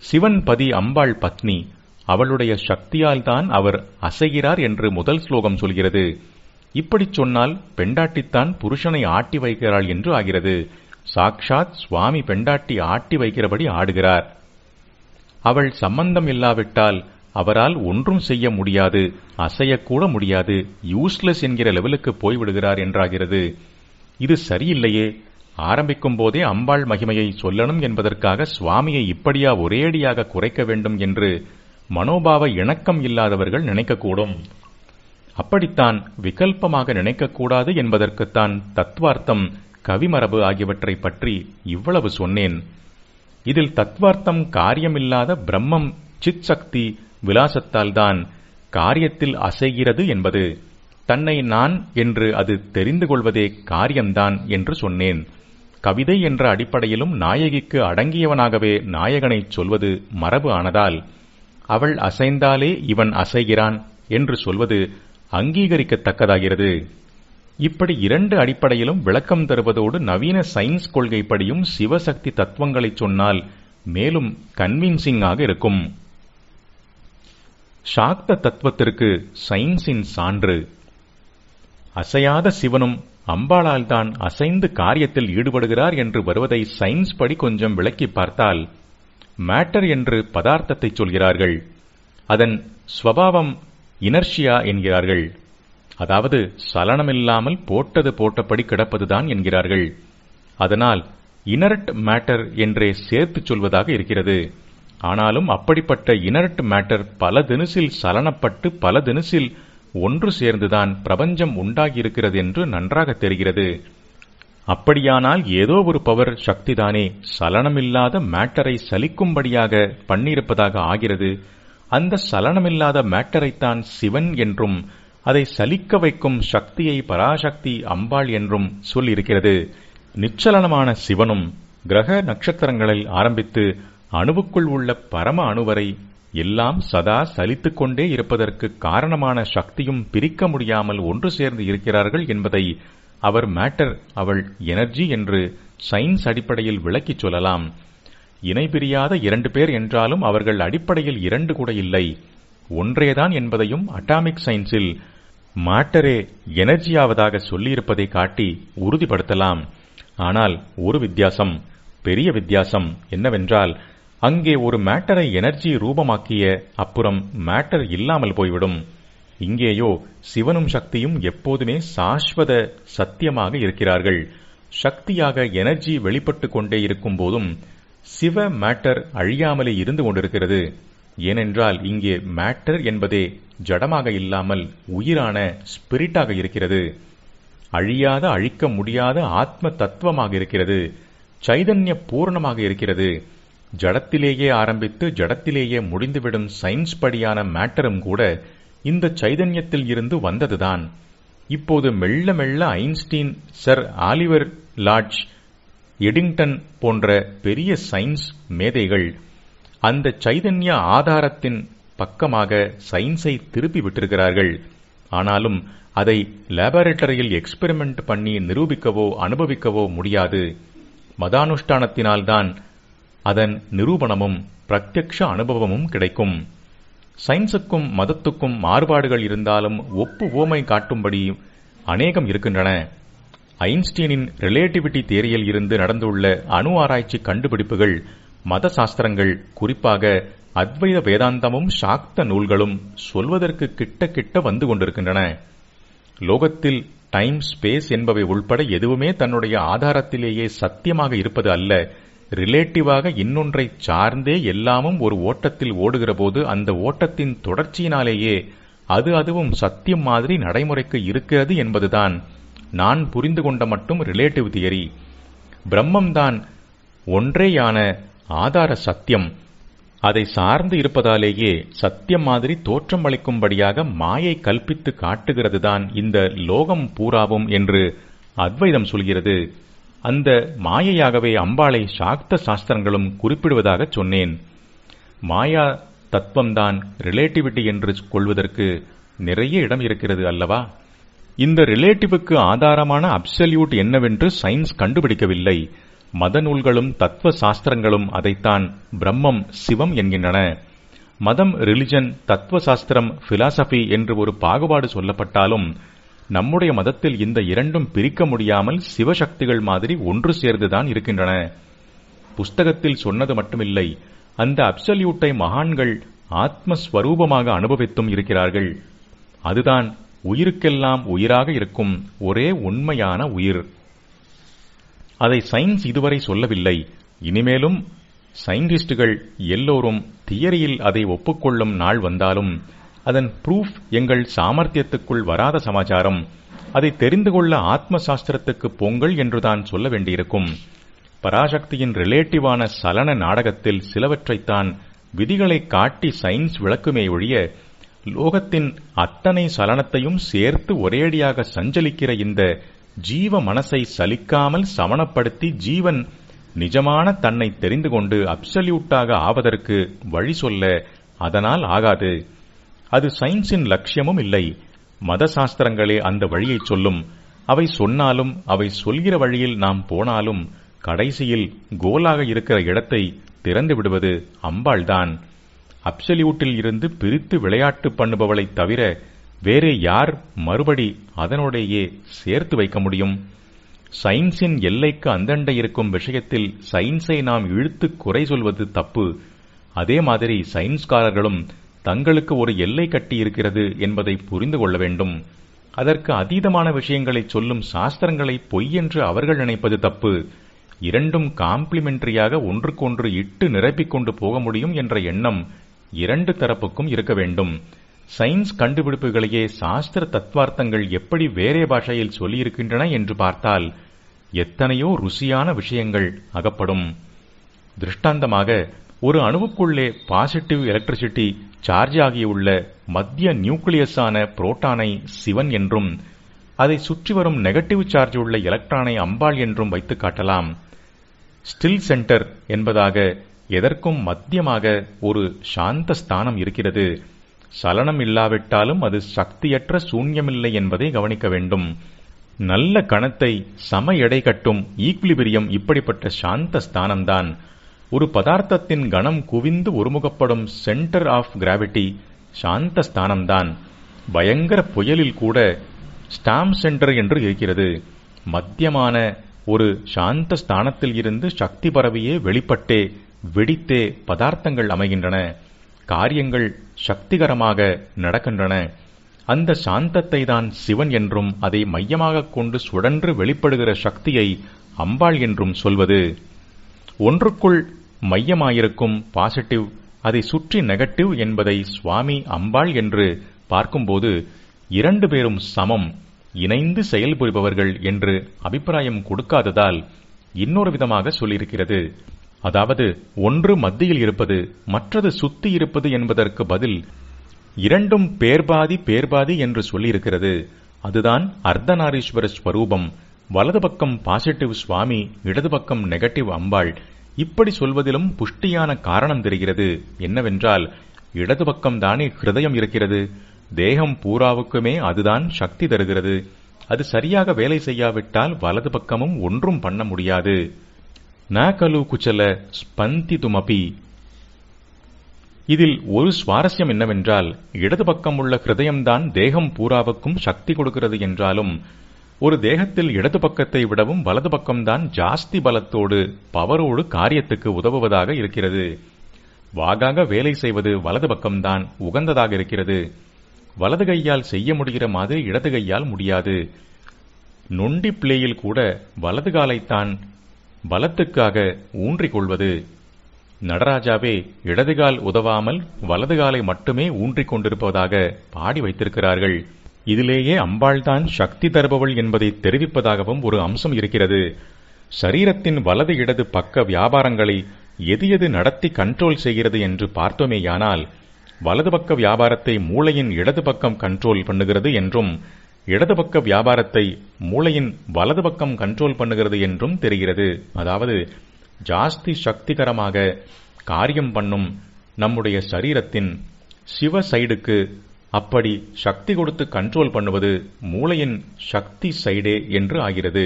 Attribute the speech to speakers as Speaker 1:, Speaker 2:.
Speaker 1: சிவன் பதி அம்பாள் பத்னி அவளுடைய சக்தியால் தான் அவர் அசைகிறார் என்று முதல் ஸ்லோகம் சொல்கிறது. இப்படி சொன்னால் பெண்டாட்டித்தான் புருஷனை ஆட்டி வைக்கிறாள் என்று ஆகிறது. சாக்ஷாத் சுவாமி பெண்டாட்டி ஆட்டி வைக்கிறபடி ஆடுகிறார். அவள் சம்பந்தம் இல்லாவிட்டால் அவரால் ஒன்றும் செய்ய முடியாது அசையக்கூட முடியாது யூஸ்லெஸ் என்கிற லெவலுக்கு போய்விடுகிறார் என்றாகிறது. இது சரியில்லையே ஆரம்பிக்கும் போதே அம்பாள் மகிமையை சொல்லணும் என்பதற்காக சுவாமியை இப்படியா ஒரேடியாக குறைக்க வேண்டும் என்று மனோபாவ இணக்கம் இல்லாதவர்கள் நினைக்கக்கூடும். அப்படித்தான் விகல்பமாக நினைக்கக்கூடாது என்பதற்குத்தான் தத்வார்த்தம் கவிமரபு ஆகியவற்றை பற்றி இவ்வளவு சொன்னேன். இதில் தத்வார்த்தம் காரியமில்லாத பிரம்மம் சித் சக்தி விலாசத்தால்தான் காரியத்தில் அசைகிறது என்பது. தன்னை நான் என்று அது தெரிந்து கொள்வதே காரியம்தான் என்று சொன்னேன். கவிதை என்ற அடிப்படையிலும் நாயகிக்கு அடங்கியவனாகவே நாயகனைச் சொல்வது மரபு ஆனதால் அவள் அசைந்தாலே இவன் அசைகிறான் என்று சொல்வது அங்கீகரிக்கத்தக்கதாகிறது. இப்படி இரண்டு அடிப்படையிலும் விளக்கம் தருவதோடு நவீன சயின்ஸ் கொள்கைப்படியும் சிவசக்தி தத்துவங்களைச் சொன்னால் மேலும் கன்வின்சிங்காக இருக்கும். சாக்த தத்துவத்திற்கு சயின்ஸின் சான்று. அசையாத சிவனும் அம்பாளால் தான் அசைந்து காரியத்தில் ஈடுபடுகிறார் என்று வருவதை சயின்ஸ் படி கொஞ்சம் விளக்கி பார்த்தால் மேட்டர் என்று பதார்த்தத்தை சொல்கிறார்கள். அதன் ஸ்வபாவம் இனர்ஷியா என்கிறார்கள். அதாவது சலனமில்லாமல் போட்டது போட்டபடி கிடப்பதுதான் என்கிறார்கள். அதனால் இனர்ட் மேட்டர் என்றே சேர்த்துச் சொல்வதாக இருக்கிறது. ஆனாலும் அப்படிப்பட்ட இனர்ட் மேட்டர் பல தினசில் சலனப்பட்டு பல தினசில் ஒன்று சேர்ந்துதான் பிரபஞ்சம் உண்டாகியிருக்கிறது என்று நன்றாக தெரிகிறது. அப்படியானால் ஏதோ ஒரு பவர் சக்திதானே சலனமில்லாத மேட்டரை சலிக்கும்படியாக பண்ணியிருப்பதாக ஆகிறது. அந்த சலனமில்லாத மேட்டரைத்தான் சிவன் என்றும் அதை சலிக்க வைக்கும் சக்தியை பராசக்தி அம்பாள் என்றும் சொல்லியிருக்கிறது. நிச்சலனமான சிவனும் கிரக நட்சத்திரங்களில் ஆரம்பித்து அணுவுக்குள் உள்ள பரம அணுவரை எல்லாம் சதா சலித்துக் கொண்டே இருப்பதற்கு காரணமான சக்தியும் பிரிக்க முடியாமல் ஒன்று சேர்ந்து இருக்கிறார்கள் என்பதை அவர் மேட்டர் அவள் எனர்ஜி என்று சயின்ஸ் அடிப்படையில் விளக்கிச் சொல்லலாம். இணை பிரியாத இரண்டு பேர் என்றாலும் அவர்கள் அடிப்படையில் இரண்டு கூட இல்லை. ஒன்றேதான் என்பதையும் அட்டாமிக் சயின்ஸில் மாட்டரே எனர்ஜியாவதாக சொல்லியிருப்பதை காட்டி உறுதிப்படுத்தலாம். ஆனால் ஒரு வித்தியாசம் பெரிய வித்தியாசம் என்னவென்றால் அங்கே ஒரு மேட்டரை எனர்ஜி ரூபமாக்கிய அப்புறம் மேட்டர் இல்லாமல் போய்விடும். இங்கேயோ சிவனும் சக்தியும் எப்போதுமே சாஸ்வத சத்தியமாக இருக்கிறார்கள். சக்தியாக எனர்ஜி வெளிப்பட்டு கொண்டே இருக்கும் போதும் சிவ மேட்டர் அழியாமலே இருந்து கொண்டிருக்கிறது. ஏனென்றால் இங்கே மேட்டர் என்பதே ஜடமாக இல்லாமல் உயிரான ஸ்பிரிட்டாக இருக்கிறது. அழியாத அழிக்க முடியாத ஆத்ம தத்துவமாக இருக்கிறது. சைதன்ய பூர்ணமாக இருக்கிறது. ஜடத்திலேயே ஆரம்பித்து ஜடத்திலேயே முடிந்துவிடும் சயின்ஸ் படியான மேட்டரும் கூட இந்த சைதன்யத்தில் இருந்து வந்ததுதான். இப்போது மெல்ல மெல்ல Einstein sir Oliver Lodge Eddington போன்ற பெரிய சயின்ஸ் மேதைகள் அந்த சைதன்ய ஆதாரத்தின் பக்கமாக சயின்ஸை திருப்பி விட்டிருக்கிறார்கள். ஆனாலும் அதை லேபரேட்டரியில் எக்ஸ்பெரிமெண்ட் பண்ணி நிரூபிக்கவோ அனுபவிக்கவோ முடியாது. மதானுஷ்டானத்தினால்தான் அதன் நிரூபணமும் பிரத்யக்ஷ அனுபவமும் கிடைக்கும். சயின்ஸுக்கும் மதத்துக்கும் மாறுபாடுகள் இருந்தாலும் ஒப்பு ஓமை காட்டும்படி அநேகம் இருக்கின்றன. ஐன்ஸ்டீனின் ரிலேட்டிவிட்டி தேரியில் இருந்து நடந்துள்ள அணு ஆராய்ச்சி கண்டுபிடிப்புகள் மத சாஸ்திரங்கள் குறிப்பாக அத்வைத வேதாந்தமும் சாக்த நூல்களும் சொல்வதற்கு கிட்ட கிட்ட வந்து கொண்டிருக்கின்றன. லோகத்தில் டைம் ஸ்பேஸ் என்பவை உள்பட எதுவுமே தன்னுடைய ஆதாரத்திலேயே சத்தியமாக இருப்பது அல்ல. ரிலேட்டிவாக இன்னொன்றை சார்ந்தே எல்லாமும் ஒரு ஓட்டத்தில் ஓடுகிற போது அந்த ஓட்டத்தின் தொடர்ச்சியினாலேயே அது அதுவும் சத்தியம் மாதிரி நடைமுறைக்கு இருக்கிறது என்பதுதான். நான் புரிந்து கொண்ட மட்டும் ரிலேட்டிவ் தியரி பிரம்மம்தான் ஒன்றேயான ஆதார சத்தியம். அதை சார்ந்து இருப்பதாலேயே சத்தியம் மாதிரி தோற்றம் அளிக்கும்படியாக மாயை கல்பித்து காட்டுகிறதுதான் இந்த லோகம் பூராவும் என்று அத்வைதம் சொல்கிறது. அந்த மாயையாகவே அம்பாளை சாக்த சாஸ்திரங்களும் குறிப்பிடுவதாக சொன்னேன். மாயா தத்துவம்தான் ரிலேட்டிவிட்டி என்று கொள்வதற்கு நிறைய இடம் இருக்கிறது அல்லவா? இந்த ரிலேட்டிவுக்கு ஆதாரமான அப்சல்யூட் என்னவென்று சயின்ஸ் கண்டுபிடிக்கவில்லை. மத நூல்களும் தத்துவ சாஸ்திரங்களும் அதைத்தான் பிரம்மம் சிவம் என்கின்றன. மதம் ரிலிஜன் தத்துவ சாஸ்திரம் பிலாசபி என்று ஒரு பாகுபாடு சொல்லப்பட்டாலும் நம்முடைய மதத்தில் இந்த இரண்டும் பிரிக்க முடியாமல் சிவசக்திகள் மாதிரி ஒன்று சேர்ந்துதான் இருக்கின்றன. புஸ்தகத்தில் சொன்னது மட்டுமில்லை அந்த அப்சல்யூட்டை மகான்கள் ஆத்மஸ்வரூபமாக அனுபவித்தும் இருக்கிறார்கள். அதுதான் உயிருக்கெல்லாம் உயிராக இருக்கும் ஒரே உண்மையான உயிர். அதை சயின்ஸ் இதுவரை சொல்லவில்லை. இனிமேலும் சயின்டிஸ்டுகள் எல்லோரும் தியரியில் அதை ஒப்புக்கொள்ளும் நாள் வந்தாலும் அதன் ப்ரூஃப் எங்கள் சாமர்த்தியத்துக்குள் வராத சமாச்சாரம். அதை தெரிந்து கொள்ள ஆத்ம சாஸ்திரத்துக்கு பொங்கல் என்றுதான் சொல்ல வேண்டியிருக்கும். பராசக்தியின் ரிலேட்டிவான சலன நாடகத்தில் சிலவற்றைத்தான் விதிகளை காட்டி சயின்ஸ் விளக்குமே ஒழிய லோகத்தின் அத்தனை சலனத்தையும் சேர்த்து ஒரேடியாக சஞ்சலிக்கிற இந்த ஜீவ மனசை சலிக்காமல் சமணப்படுத்தி ஜீவன் நிஜமான தன்னை தெரிந்து கொண்டு அப்சல்யூட்டாக ஆவதற்கு வழி சொல்ல அதனால் ஆகாது. அது சயின்ஸின் லட்சியமும் இல்லை. மத சாஸ்திரங்களே அந்த வழியை சொல்லும். அவை சொன்னாலும் அவை சொல்கிற வழியில் நாம் போனாலும் கடைசியில் கோலாக இருக்கிற இடத்தை திறந்து விடுவது அம்பாள்தான். அப்சல்யூட்டில் இருந்து பிரித்து விளையாட்டு பண்ணுபவளை தவிர வேறே யார் மறுபடி அதனோடையே சேர்த்து வைக்க முடியும்? சயின்ஸின் எல்லைக்கு அந்தண்டை இருக்கும் விஷயத்தில் சயின்ஸை நாம் இழுத்து குறை சொல்வது தப்பு. அதே மாதிரி சயின்ஸ்காரர்களும் தங்களுக்கு ஒரு எல்லை கட்டி இருக்கிறது என்பதை புரிந்து கொள்ள வேண்டும். அதற்கு அதீதமான விஷயங்களை சொல்லும் சாஸ்திரங்களை பொய் என்று அவர்கள் நினைப்பது தப்பு. இரண்டும் காம்ப்ளிமெண்டரியாக ஒன்றுக்கொன்று இட்டு நிரப்பிக் கொண்டு போக முடியும் என்ற எண்ணம் இரண்டு தரப்புக்கும் இருக்க வேண்டும். சயின்ஸ் கண்டுபிடிப்புகளையே சாஸ்திர தத்வார்த்தங்கள் எப்படி வேறே பாஷையில் சொல்லியிருக்கின்றன என்று பார்த்தால் எத்தனையோ ருசியான விஷயங்கள் அகப்படும். திருஷ்டாந்தமாக ஒரு அணுவுக்குள்ளே பாசிட்டிவ் எலக்ட்ரிசிட்டி சார்ஜ் ஆகியுள்ள மத்திய நியூக்ளியஸான புரோட்டானை சிவன் என்றும் அதை சுற்றி வரும் நெகட்டிவ் சார்ஜ் உள்ள எலக்ட்ரானை அம்பாள் என்றும் வைத்து காட்டலாம். ஸ்டில் சென்டர் என்பதாக எதற்கும் மத்தியமாக ஒரு சாந்த ஸ்தானம் இருக்கிறது. சலனம் இல்லாவிட்டாலும் அது சக்தியற்ற சூன்யமில்லை என்பதை கவனிக்க வேண்டும். நல்ல கணத்தை சம எடை கட்டும் ஈக்விலிபிரியம் இப்படிப்பட்ட சாந்த ஸ்தானம்தான். ஒரு பதார்த்தத்தின் கணம் குவிந்து ஒருமுகப்படும் சென்டர் ஆஃப் கிராவிட்டி சாந்த ஸ்தானம்தான். பயங்கர புயலில் கூட ஸ்டாம் சென்டர் என்று இருக்கிறது. மத்தியமான ஒரு சாந்த ஸ்தானத்தில் இருந்து சக்தி பரவியே வெளிப்பட்டே வெடித்தே பதார்த்தங்கள் அமைகின்றன. காரியங்கள் சக்திகரமாக நடக்கின்றன. அந்த சாந்தத்தை தான் சிவன் என்றும் அதை மையமாக கொண்டு சுழன்று வெளிப்படுகிற சக்தியை அம்பாள் என்றும் சொல்வது. ஒன்றுக்குள் மையமாயிருக்கும் பாசிட்டிவ் அதை சுற்றி நெகட்டிவ் என்பதை சுவாமி அம்பாள் என்று பார்க்கும்போது இரண்டு பேரும் சமம் இணைந்து செயல்புரிபவர்கள் என்று அபிப்பிராயம் கொடுக்காததால் இன்னொரு விதமாக சொல்லியிருக்கிறது. அதாவது ஒன்று மத்தியில் இருப்பது மற்றது சுத்தி இருப்பது என்பதற்கு பதில் இரண்டும் பேர்பாதி பேர்பாதி என்று சொல்லியிருக்கிறது. அதுதான் அர்த்தநாரீஸ்வர ஸ்வரூபம். வலது பக்கம் பாசிட்டிவ் சுவாமி இடது பக்கம் நெகட்டிவ் அம்பாள். இப்படி சொல்வதிலும் புஷ்டியான காரணம் தெரிகிறது. என்னவென்றால் இடது பக்கம் தானே ஹிருதயம் இருக்கிறது. தேகம் பூராவுக்குமே அதுதான் சக்தி தருகிறது. அது சரியாக வேலை செய்யாவிட்டால் வலது பக்கமும் ஒன்றும் பண்ண முடியாது. ந கலு குச்சல ஸ்பந்திதுமபி. இதில் ஒரு சுவாரஸ்யம் என்னவென்றால் இடது பக்கம் உள்ள ஹிருதயம்தான் தேகம் பூராவுக்கும் சக்தி கொடுக்கிறது என்றாலும் ஒரு தேகத்தில் இடது பக்கத்தை விடவும் வலது பக்கம்தான் ஜாஸ்தி பலத்தோடு பவரோடு காரியத்துக்கு உதவுவதாக இருக்கிறது. வாகாக வேலை செய்வது வலது பக்கம்தான் உகந்ததாக இருக்கிறது. வலது கையால் செய்ய முடிகிற மாதிரி இடது கையால் முடியாது. நொண்டி பிளேயில் கூட வலது காலைத்தான் பலத்துக்காக ஊன்றிக் கொள்வது. நடராஜாவே இடதுகால் உதவாமல் வலதுகாலை மட்டுமே ஊன்றிக் கொண்டிருப்பதாக பாடி வைத்திருக்கிறார்கள். இதிலேயே அம்பாள்தான் சக்தி தருபவள் என்பதை தெரிவிப்பதாகவும் ஒரு அம்சம் இருக்கிறது. சரீரத்தின் வலது இடது பக்க வியாபாரங்களை எது எது நடத்தி கண்ட்ரோல் செய்கிறது என்று பார்த்தோமேயானால் வலது பக்க வியாபாரத்தை மூளையின் இடது பக்கம் கண்ட்ரோல் பண்ணுகிறது என்றும் இடது பக்க வியாபாரத்தை மூளையின் வலது பக்கம் கண்ட்ரோல் பண்ணுகிறது என்றும் தெரிகிறது. அதாவது ஜாஸ்தி சக்திகரமாக காரியம் பண்ணும் நம்முடைய சரீரத்தின் சிவ சைடுக்கு அப்படி சக்தி கொடுத்து கண்ட்ரோல் பண்ணுவது மூளையின் சக்தி சைடே என்று ஆகிறது.